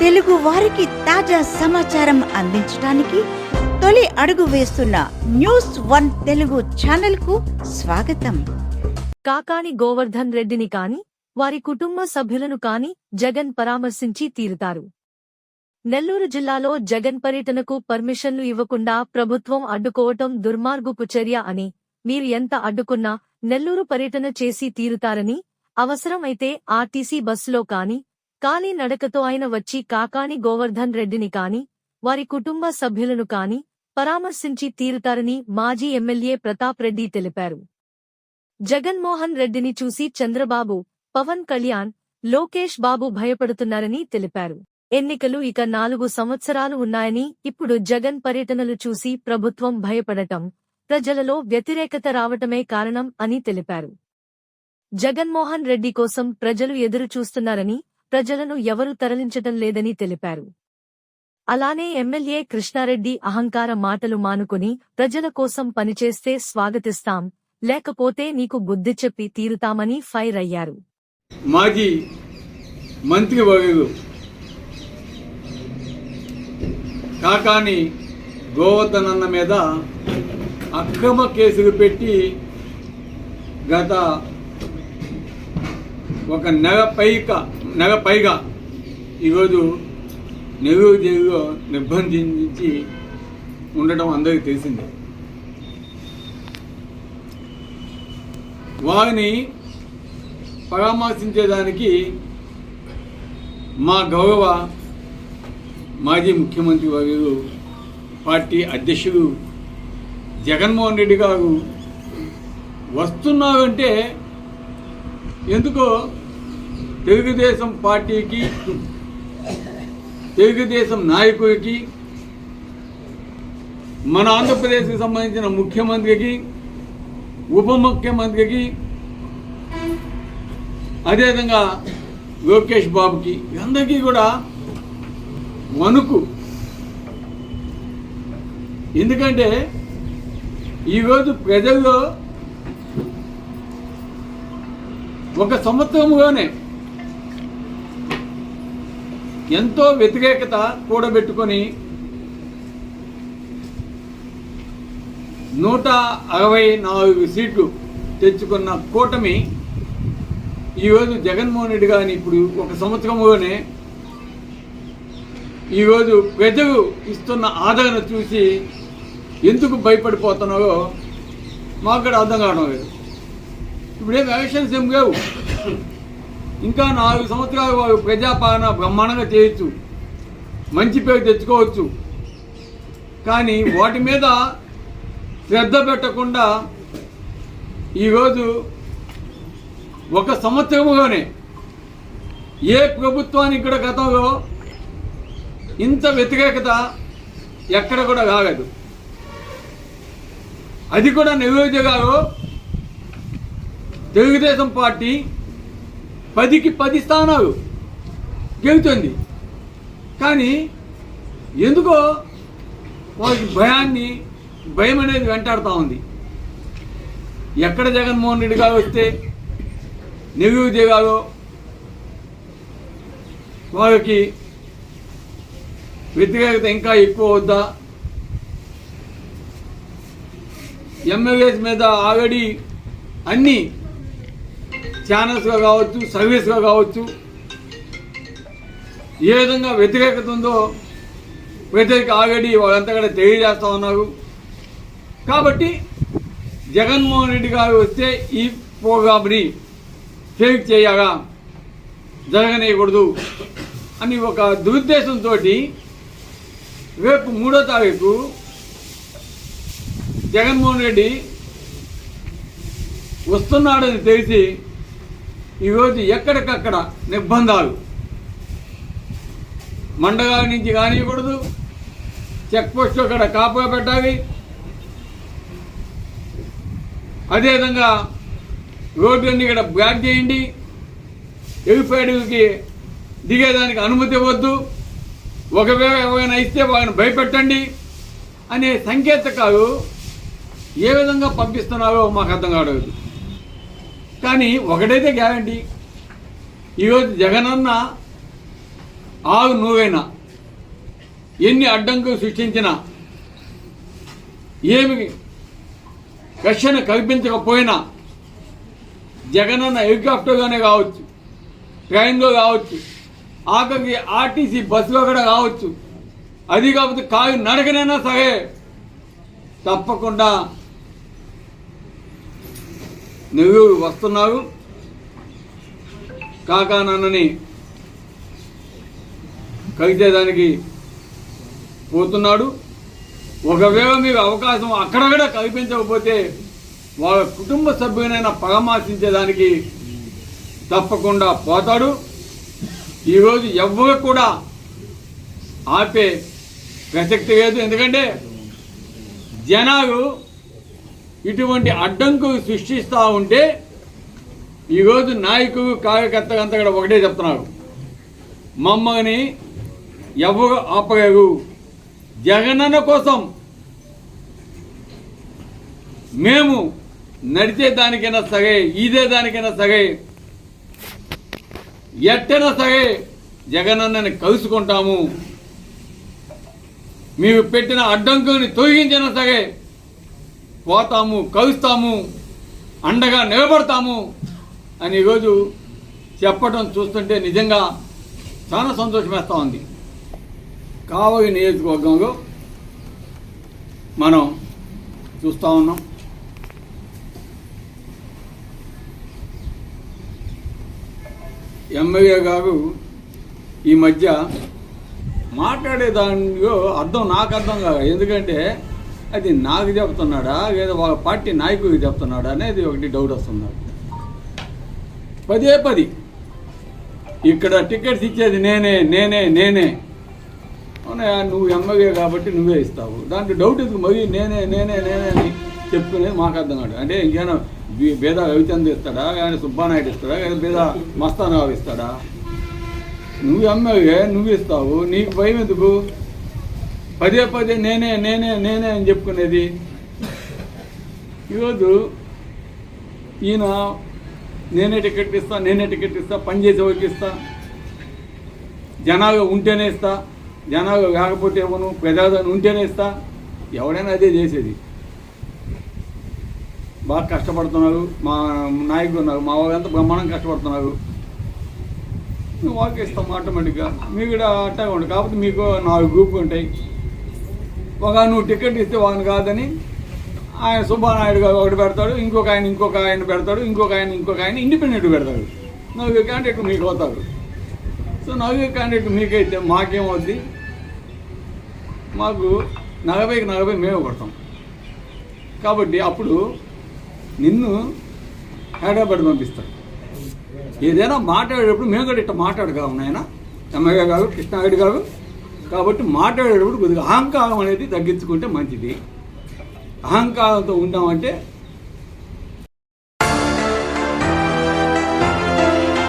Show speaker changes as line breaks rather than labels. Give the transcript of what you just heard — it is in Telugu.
తెలుగు వారికి తాజా సమాచారం అందించడానికి తొలి అడుగు వేస్తున్న న్యూస్ వన్ తెలుగు ఛానల్కు స్వాగతం.
కాకాని గోవర్ధన్ రెడ్డిని కాని వారి కుటుంబ సభ్యులను కాని జగన్ పరామర్శించి తీరుతారు. నెల్లూరు జిల్లాలో జగన్ పర్యటనకు పర్మిషన్లు ఇవ్వకుండా ప్రభుత్వం అడ్డుకోవటం దుర్మార్గుపు చర్య అని మీరు ఎంత అడ్డుకున్నా నెల్లూరు పర్యటన చేసి తీరుతారని అవసరమైతే ఆర్టీసీ బస్సులో కాని కాలి నడకతో ఆయన వచ్చి కాకాని గోవర్ధన్ రెడ్డిని కాని వారి కుటుంబ సభ్యులను కాని పరామర్శించి తీరుతారని మాజీ ఎమ్మెల్యే ప్రతాప్ రెడ్డి తెలిపారు. జగన్మోహన్ రెడ్డిని చూసి చంద్రబాబు పవన్ కళ్యాణ్ లోకేష్ బాబు భయపడుతున్నారని తెలిపారు. ఎన్నికలు ఇక నాలుగు సంవత్సరాలు ఉన్నాయని ఇప్పుడు జగన్ పర్యటనలు చూసి ప్రభుత్వం భయపడటం ప్రజలలో వ్యతిరేకత రావటమే కారణం అని తెలిపారు. జగన్మోహన్ రెడ్డి కోసం ప్రజలు ఎదురు చూస్తున్నారని ప్రజలను ఎవరు తరలించటం లేదని తెలిపారు. అలానే ఎమ్మెల్యే కృష్ణారెడ్డి అహంకార మాటలు మానుకుని ప్రజల కోసం పనిచేస్తే స్వాగతిస్తాం లేకపోతే నీకు బుద్ధి చెప్పి తీరుతామని ఫైర్ అయ్యారు.
మాజీ మంత్రి వర్యులు కాకాని గోవర్ధన్ మీద అక్రమ కేసులు పెట్టి గత ఒక నెల పైక నెల పైగా ఈరోజు నెల్లూరు జైలులో నిర్బంధించి ఉండటం అందరికీ తెలిసిందే. వారిని పరామర్శించేదానికి మా గౌరవ మాజీ ముఖ్యమంత్రి వర్యులు పార్టీ అధ్యక్షుడు జగన్మోహన్ రెడ్డి గారు వస్తున్నారంటే ఎందుకో తెలుగుదేశం పార్టీకి తెలుగుదేశం నాయకుడికి మన ఆంధ్రప్రదేశ్కి సంబంధించిన ముఖ్యమంత్రికి ఉప ముఖ్యమంత్రికి అదేవిధంగా లోకేష్ బాబుకి అందరికీ కూడా వణుకు. ఎందుకంటే ఈరోజు ప్రజల్లో ఒక సంవత్సరముగానే ఎంతో వ్యతిరేకత కూడబెట్టుకొని నూట అరవై నాలుగు సీట్లు తెచ్చుకున్న కూటమి ఈరోజు జగన్మోహన్ రెడ్డి గారిని ఇప్పుడు ఒక సంవత్సరంలోనే ఈరోజు ప్రజలు ఇస్తున్న ఆదరణ చూసి ఎందుకు భయపడిపోతున్నారో మాకు కూడా అర్థం కావడం లేదు. ఇప్పుడేం ఎలక్షన్స్ ఏం లేవు. ఇంకా నాలుగు సంవత్సరాలు వారు ప్రజాపాలన బ్రహ్మాండంగా చేయొచ్చు. మంచి పేరు తెచ్చుకోవచ్చు. కానీ వాటి మీద శ్రద్ధ పెట్టకుండా ఈరోజు ఒక సంవత్సరంలోనే ఏ ప్రభుత్వానికి కూడా గతంలో ఇంత వ్యతిరేకత ఎక్కడ కూడా రాలేదు అది కూడా నియోజకగారు తెలుగుదేశం పార్టీ పదికి పది స్థానాలు గెలుతుంది. కానీ ఎందుకో వాళ్ళకి భయాన్ని భయం అనేది వెంటాడుతూ ఉంది. ఎక్కడ జగన్మోహన్ రెడ్డి గారు వస్తే నెల్లూరు జిల్లాలో వాళ్ళకి వ్యతిరేకత ఇంకా ఎక్కువ వద్దా? ఎమ్మెల్యేస్ మీద ఆల్రెడీ అన్నీ ఛానల్స్గా కావచ్చు సర్వీస్గా కావచ్చు ఏ విధంగా వ్యతిరేకత ఉందో వ్యతిరేక ఆల్రెడీ వాళ్ళంతా కూడా తెలియజేస్తూ ఉన్నారు. కాబట్టి జగన్మోహన్ రెడ్డి గారు వస్తే ఈ ప్రోగ్రామ్ని ఫేక్ చేయగా జరగనేయకూడదు అని ఒక దురుద్దేశంతో రేపు మూడో తారీఖు జగన్మోహన్ రెడ్డి వస్తున్నాడని తెలిసి ఈరోజు ఎక్కడికక్కడ నిర్బంధాలు. మండగా నుంచి కానివ్వకూడదు. చెక్పోస్ట్ అక్కడ కాపుగా పెట్టాలి. అదేవిధంగా రోడ్లన్నీ ఇక్కడ బ్లాక్ చేయండి. ఎగిపేడుకి దిగేదానికి అనుమతి ఇవ్వద్దు. ఒకవేళ ఎవరైనా ఇస్తే వాళ్ళని భయపెట్టండి అనే సంకేతకాలు ఏ విధంగా పంపిస్తున్నారో మాకు అర్థం కావడం కానీ ఒకటైతే గ్యారంటీ. ఈరోజు జగనన్న ఆరు నువ్వైనా ఎన్ని అడ్డంకులు సృష్టించినా ఏమి ఘర్షణ కల్పించకపోయినా జగనన్న హెలికాప్టర్లోనే కావచ్చు ట్రైన్లో కావచ్చు ఆఖరికి ఆర్టీసీ బస్సులో కూడా కావచ్చు. అది కాకపోతే కాగి నడకనైనా సరే తప్పకుండా నువ్వు వస్తున్నావు. కాకా నన్నని కవితేదానికి పోతున్నాడు. ఒకవేళ మీకు అవకాశం అక్కడక్కడ కల్పించకపోతే వాళ్ళ కుటుంబ సభ్యునైనా పరామర్శించేదానికి తప్పకుండా పోతాడు. ఈరోజు ఎవ్వరు కూడా ఆపే ప్రసక్తి లేదు. ఎందుకంటే జనాలు ఇటువంటి అడ్డంకులు సృష్టిస్తూ ఉంటే ఈరోజు నాయకుడు కార్యకర్త అంతా కూడా ఒకటే చెప్తున్నారు. మమ్మల్ని ఎవరు ఆపలేరు. జగనన్న కోసం మేము నడిచే దానికైనా సరే ఈదే దానికైనా సరే ఎట్టైనా సరే జగనన్నని కలుసుకుంటాము. మీరు పెట్టిన అడ్డంకుని తొలగించినా సరే పోతాము కలుస్తాము అండగా నిలబడతాము అని ఈరోజు చెప్పడం చూస్తుంటే నిజంగా చాలా సంతోషం వేస్తూ ఉంది. కావలి నియోజకవర్గంలో మనం చూస్తూ ఉన్నాం. ఎమ్మెల్యే గారు ఈ మధ్య మాట్లాడే దానిలో అర్థం నాకు అర్థం కాదు. ఎందుకంటే అది నాకు చెప్తున్నాడా? లేదా వాళ్ళ పార్టీ నాయకుడికి చెప్తున్నాడా? అనేది ఒకటి డౌట్ వస్తుంది నాకు. పదే పది. ఇక్కడ టికెట్స్ ఇచ్చేది నేనే నేనే నేనే. అవునా? నువ్వు ఎమ్మెల్యే కాబట్టి నువ్వే ఇస్తావు. దాంట్లో డౌట్ ఎందుకు? మరి నేనే నేనే నేనే అని చెప్పుకునేది మాకు అర్థం కాదు. అంటే ఇంకేనా భేద రవిచంద్ రవిచంద్ర ఇస్తాడా? ఆయన సుబ్బానాయుడు ఇస్తాడా? లేదా భేద మస్తానరావు ఇస్తాడా? నువ్వు ఎమ్మెల్యే నువ్వు ఇస్తావు. నీకు భయం ఎందుకు? పదే పదే నేనే నేనే నేనే అని చెప్పుకునేది. ఈరోజు ఈయన నేనే టికెట్ ఇస్తా నేనే టికెట్ ఇస్తా పని చేసే వాళ్ళకి ఇస్తా. జనాలు ఉంటేనే ఇస్తా. జనాలు కాకపోతే ఇవ్వను ప్రజాదరణ ఉంటేనే ఇస్తా. ఎవడైనా అదే చేసేది. బాగా కష్టపడుతున్నారు. మా నాయకులు ఉన్నారు. మా వాళ్ళంతా బ్రహ్మాండం కష్టపడుతున్నారు. మేము వాళ్ళకి ఇస్తాం ఆటోమేటిక్గా. మీకు కూడా అట్టగా ఉండదు కాకపోతే మీకు నాలుగు గ్రూపులు ఉంటాయి. ఒక నువ్వు టికెట్ ఇస్తే వాళ్ళని కాదని ఆయన సుబ్బానాయుడు గారు ఒకటి పెడతాడు ఇంకొక ఆయన ఇంకొక ఆయన పెడతాడు ఇంకొక ఆయన ఇంకొక ఆయన ఇండిపెండెంట్ పెడతాడు. నలుగురు క్యాండిడేట్ మీకు అవుతారు సో నవ్వే క్యాండిడేట్ మీకైతే మాకేమవుద్ది మాకు నలభైకి నలభై మేము కొడతాం. కాబట్టి అప్పుడు నిన్ను హైదరాబాద్ పంపిస్తాడు ఏదైనా మాట్లాడేటప్పుడు మేము కూడా ఇట్లా మాట్లాడగలం నాయన ఎమ్మెల్యే గారు కృష్ణారెడ్డి గారు? కాబట్టి మాట్లాడేటప్పుడు కొద్దిగా అహంకారం అనేది తగ్గించుకుంటే మంచిది. అహంకారంతో ఉన్నామంటే